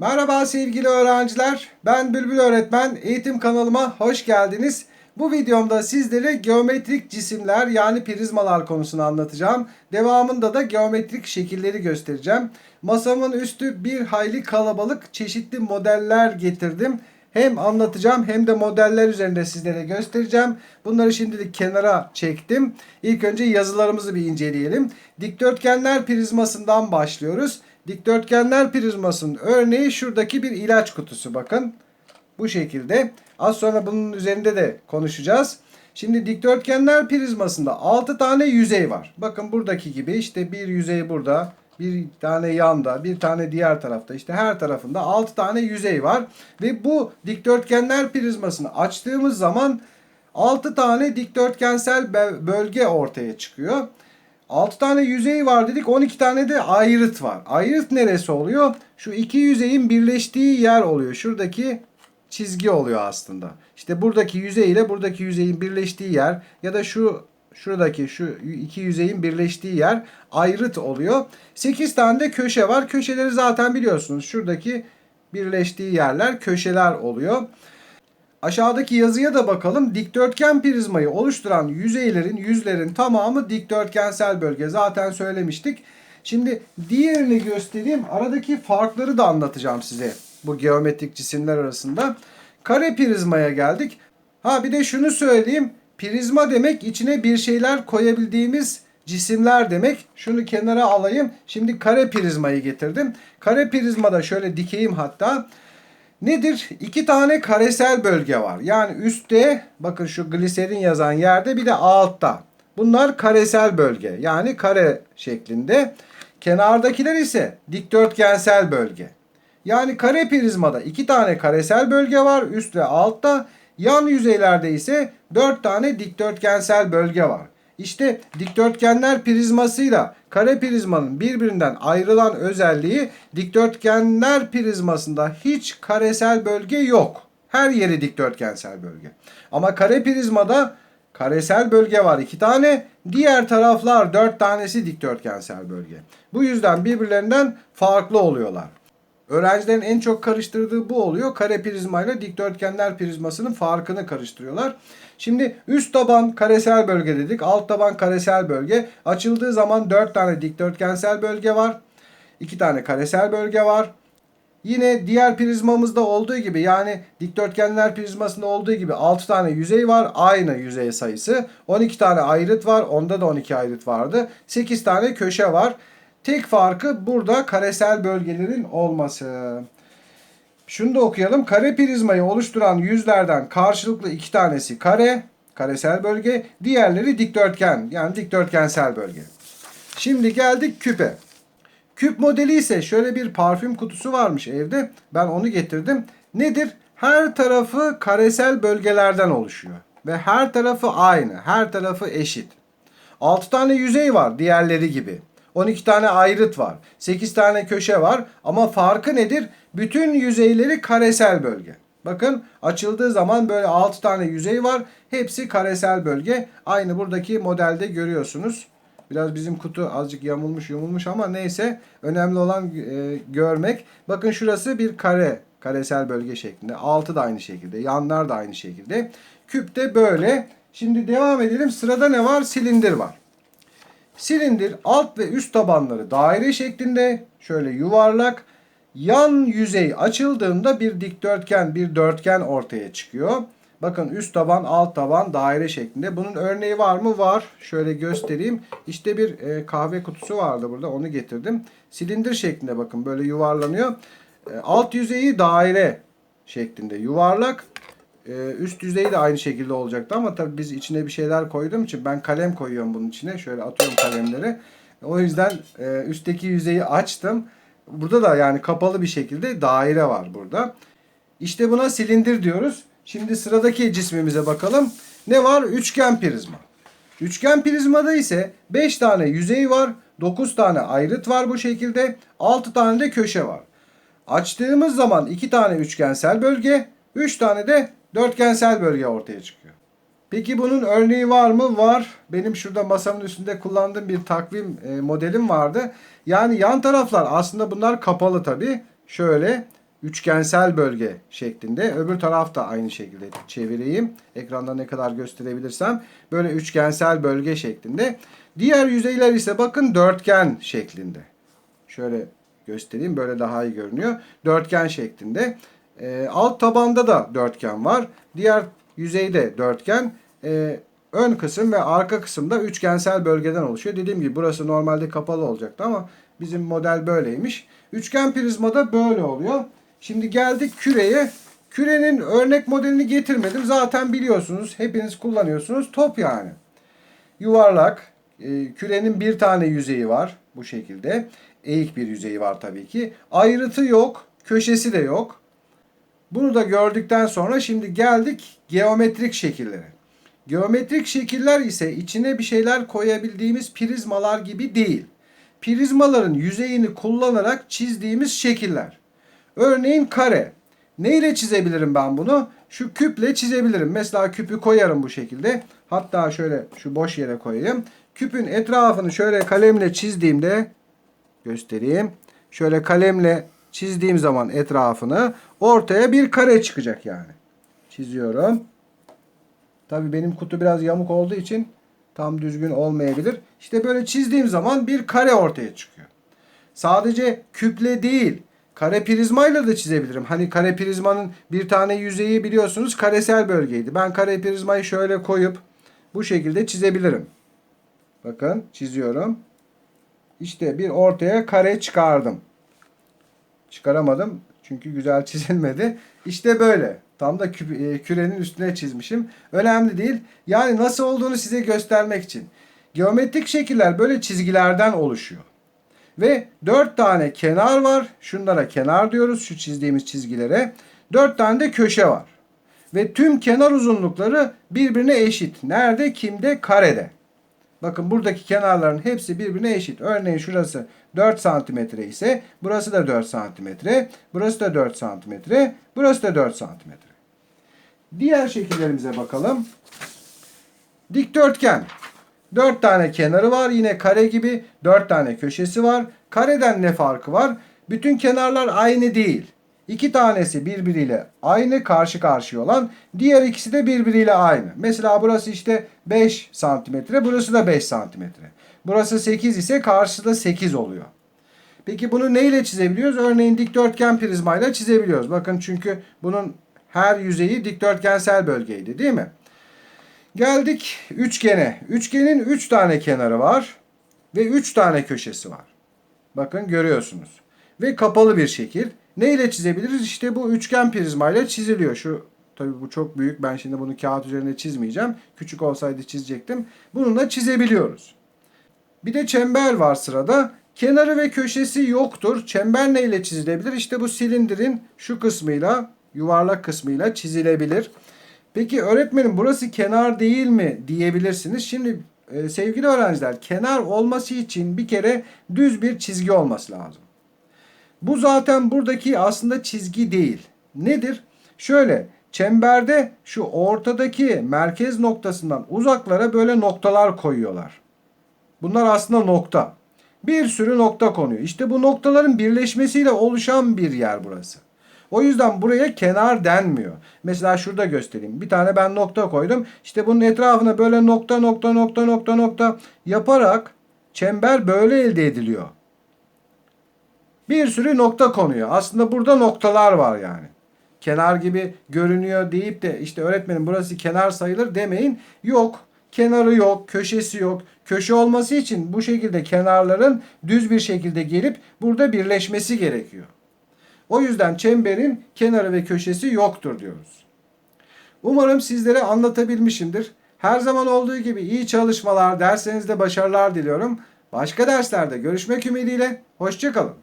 Merhaba sevgili öğrenciler. Ben Bülbül Öğretmen. Eğitim kanalıma hoş geldiniz. Bu videomda sizlere geometrik cisimler yani prizmalar konusunu anlatacağım. Devamında da geometrik şekilleri göstereceğim. Masamın üstü bir hayli kalabalık çeşitli modeller getirdim. Hem anlatacağım hem de modeller üzerinde sizlere göstereceğim. Bunları şimdilik kenara çektim. İlk önce yazılarımızı bir inceleyelim. Dikdörtgenler prizmasından başlıyoruz. Dikdörtgenler prizmasının örneği şuradaki bir ilaç kutusu bakın. Bu şekilde. Az sonra bunun üzerinde de konuşacağız. Şimdi dikdörtgenler prizmasında 6 tane yüzey var. Bakın buradaki gibi işte bir yüzey burada, bir tane yanda, bir tane diğer tarafta. İşte her tarafında 6 tane yüzey var. Ve bu dikdörtgenler prizmasını açtığımız zaman 6 tane dikdörtgensel bölge ortaya çıkıyor. 6 tane yüzey var dedik 12 tane de ayrıt var. Ayrıt neresi oluyor? Şu iki yüzeyin birleştiği yer oluyor. Şuradaki çizgi oluyor aslında. İşte buradaki yüzey ile buradaki yüzeyin birleştiği yer ya da şu şuradaki şu iki yüzeyin birleştiği yer ayrıt oluyor. 8 tane de köşe var. Köşeleri zaten biliyorsunuz. Şuradaki birleştiği yerler köşeler oluyor. Aşağıdaki yazıya da bakalım. Dikdörtgen prizmayı oluşturan yüzeylerin, yüzlerin tamamı dikdörtgensel bölge. Zaten söylemiştik. Şimdi diğerini göstereyim. Aradaki farkları da anlatacağım size bu geometrik cisimler arasında. Kare prizmaya geldik. Ha bir de şunu söyleyeyim. Prizma demek içine bir şeyler koyabildiğimiz cisimler demek. Şunu kenara alayım. Şimdi kare prizmayı getirdim. Kare prizmada şöyle dikeyim hatta. Nedir? İki tane karesel bölge var. Yani üstte bakın şu gliserin yazan yerde bir de altta. Bunlar karesel bölge. Yani kare şeklinde. Kenardakiler ise dikdörtgensel bölge. Yani kare prizmada iki tane karesel bölge var üst ve altta. Yan yüzeylerde ise dört tane dikdörtgensel bölge var. İşte dikdörtgenler prizmasıyla kare prizmanın birbirinden ayrılan özelliği dikdörtgenler prizmasında hiç karesel bölge yok. Her yeri dikdörtgensel bölge. Ama kare prizmada karesel bölge var iki tane. Diğer taraflar dört tanesi dikdörtgensel bölge. Bu yüzden birbirlerinden farklı oluyorlar. Öğrencilerin en çok karıştırdığı bu oluyor. Kare prizma ile dikdörtgenler prizmasının farkını karıştırıyorlar. Şimdi üst taban karesel bölge dedik. Alt taban karesel bölge. Açıldığı zaman 4 tane dikdörtgensel bölge var. 2 tane karesel bölge var. Yine diğer prizmamızda olduğu gibi yani dikdörtgenler prizmasında olduğu gibi 6 tane yüzey var. Aynı yüzey sayısı. 12 tane ayrıt var. Onda da 12 ayrıt vardı. 8 tane köşe var. Tek farkı burada karesel bölgelerin olması. Şunu da okuyalım. Kare prizmayı oluşturan yüzlerden karşılıklı iki tanesi kare, karesel bölge. Diğerleri dikdörtgen yani dikdörtgensel bölge. Şimdi geldik küpe. Küp modeli ise şöyle bir parfüm kutusu varmış evde. Ben onu getirdim. Nedir? Her tarafı karesel bölgelerden oluşuyor. Ve her tarafı aynı. Her tarafı eşit. 6 tane yüzey var diğerleri gibi. 12 tane ayrıt var. 8 tane köşe var. Ama farkı nedir? Bütün yüzeyleri karesel bölge. Bakın açıldığı zaman böyle 6 tane yüzey var. Hepsi karesel bölge. Aynı buradaki modelde görüyorsunuz. Biraz bizim kutu azıcık yamulmuş yumulmuş ama neyse. Önemli olan e, görmek. Bakın şurası bir kare. Karesel bölge şeklinde. Altı da aynı şekilde. Yanlar da aynı şekilde. Küp de böyle. Şimdi devam edelim. Sırada ne var? Silindir var. Silindir alt ve üst tabanları daire şeklinde şöyle yuvarlak. Yan yüzey açıldığında bir dikdörtgen, bir dörtgen ortaya çıkıyor. Bakın üst taban, alt taban daire şeklinde. Bunun örneği var mı? Var. Şöyle göstereyim. İşte bir e, kahve kutusu vardı burada. Onu getirdim. Silindir şeklinde bakın böyle yuvarlanıyor. E, alt yüzeyi daire şeklinde yuvarlak. E, üst yüzeyi de aynı şekilde olacaktı ama tabii biz içine bir şeyler koyduğum için ben kalem koyuyorum bunun içine. Şöyle atıyorum kalemleri. O yüzden e, üstteki yüzeyi açtım. Burada da yani kapalı bir şekilde daire var burada. İşte buna silindir diyoruz. Şimdi sıradaki cismimize bakalım. Ne var? Üçgen prizma. Üçgen prizmada ise 5 tane yüzey var. 9 tane ayrıt var bu şekilde. 6 tane de köşe var. Açtığımız zaman 2 tane üçgensel bölge, 3 tane de dörtgensel bölge ortaya çıkıyor. Peki bunun örneği var mı? Var. Benim şurada masamın üstünde kullandığım bir takvim e, modelim vardı. Yani yan taraflar aslında bunlar kapalı tabi. Şöyle üçgensel bölge şeklinde. Öbür taraf da aynı şekilde çevireyim. Ekranda ne kadar gösterebilirsem. Böyle üçgensel bölge şeklinde. Diğer yüzeyler ise bakın dörtgen şeklinde. Şöyle göstereyim böyle daha iyi görünüyor. Dörtgen şeklinde. Ee, alt tabanda da dörtgen var. Diğer yüzeyde dörtgen. Ee, ön kısım ve arka kısımda üçgensel bölgeden oluşuyor. Dediğim gibi burası normalde kapalı olacaktı ama bizim model böyleymiş. Üçgen prizmada böyle oluyor. Şimdi geldik küreye. Kürenin örnek modelini getirmedim. Zaten biliyorsunuz. Hepiniz kullanıyorsunuz. Top yani. Yuvarlak. E, kürenin bir tane yüzeyi var. Bu şekilde. Eğik bir yüzeyi var tabii ki. Ayrıtı yok. Köşesi de yok. Bunu da gördükten sonra şimdi geldik geometrik şekillere. Geometrik şekiller ise içine bir şeyler koyabildiğimiz prizmalar gibi değil. Prizmaların yüzeyini kullanarak çizdiğimiz şekiller. Örneğin kare. Ne ile çizebilirim ben bunu? Şu küple çizebilirim. Mesela küpü koyarım bu şekilde. Hatta şöyle şu boş yere koyayım. Küpün etrafını şöyle kalemle çizdiğimde göstereyim. Şöyle kalemle çizdiğim zaman etrafını ortaya bir kare çıkacak yani. Çiziyorum. Tabii benim kutu biraz yamuk olduğu için tam düzgün olmayabilir. İşte böyle çizdiğim zaman bir kare ortaya çıkıyor. Sadece küple değil, kare prizmayla da çizebilirim. Hani kare prizmanın bir tane yüzeyi biliyorsunuz karesel bölgeydi. Ben kare prizmayı şöyle koyup bu şekilde çizebilirim. Bakın çiziyorum. İşte bir ortaya kare çıkardım. Çıkaramadım çünkü güzel çizilmedi. İşte böyle. Tam da e, kürenin üstüne çizmişim. Önemli değil. Yani nasıl olduğunu size göstermek için. Geometrik şekiller böyle çizgilerden oluşuyor. Ve dört tane kenar var. Şunlara kenar diyoruz şu çizdiğimiz çizgilere. Dört tane de köşe var. Ve tüm kenar uzunlukları birbirine eşit. Nerede? Kimde? Karede. Bakın buradaki kenarların hepsi birbirine eşit. Örneğin şurası 4 santimetre ise burası da 4 santimetre. Burası da 4 santimetre. Burası da 4 santimetre. Diğer şekillerimize bakalım. Dikdörtgen. 4 tane kenarı var. Yine kare gibi 4 tane köşesi var. Kareden ne farkı var? Bütün kenarlar aynı değil. İki tanesi birbiriyle aynı karşı karşıya olan diğer ikisi de birbiriyle aynı. Mesela burası işte 5 santimetre burası da 5 santimetre. Burası 8 ise karşısı da 8 oluyor. Peki bunu neyle çizebiliyoruz? Örneğin dikdörtgen prizmayla çizebiliyoruz. Bakın çünkü bunun her yüzeyi dikdörtgensel bölgeydi değil mi? Geldik üçgene. Üçgenin 3 üç tane kenarı var ve 3 tane köşesi var. Bakın görüyorsunuz. Ve kapalı bir şekil. Ne ile çizebiliriz? İşte bu üçgen prizmayla çiziliyor. Şu tabii bu çok büyük. Ben şimdi bunu kağıt üzerinde çizmeyeceğim. Küçük olsaydı çizecektim. Bununla çizebiliyoruz. Bir de çember var sırada. Kenarı ve köşesi yoktur. Çember ne ile çizilebilir? İşte bu silindirin şu kısmıyla, yuvarlak kısmıyla çizilebilir. Peki öğretmenim burası kenar değil mi diyebilirsiniz. Şimdi e, sevgili öğrenciler kenar olması için bir kere düz bir çizgi olması lazım. Bu zaten buradaki aslında çizgi değil. Nedir? Şöyle çemberde şu ortadaki merkez noktasından uzaklara böyle noktalar koyuyorlar. Bunlar aslında nokta. Bir sürü nokta konuyor. İşte bu noktaların birleşmesiyle oluşan bir yer burası. O yüzden buraya kenar denmiyor. Mesela şurada göstereyim. Bir tane ben nokta koydum. İşte bunun etrafına böyle nokta nokta nokta nokta nokta yaparak çember böyle elde ediliyor. Bir sürü nokta konuyor. Aslında burada noktalar var yani. Kenar gibi görünüyor deyip de işte öğretmenim burası kenar sayılır demeyin. Yok. Kenarı yok, köşesi yok. Köşe olması için bu şekilde kenarların düz bir şekilde gelip burada birleşmesi gerekiyor. O yüzden çemberin kenarı ve köşesi yoktur diyoruz. Umarım sizlere anlatabilmişimdir. Her zaman olduğu gibi iyi çalışmalar, derslerinizde başarılar diliyorum. Başka derslerde görüşmek ümidiyle, hoşçakalın.